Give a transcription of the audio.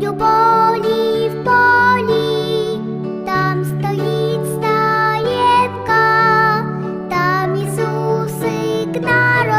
Зимою полі в там стоїть стаєтка, народ.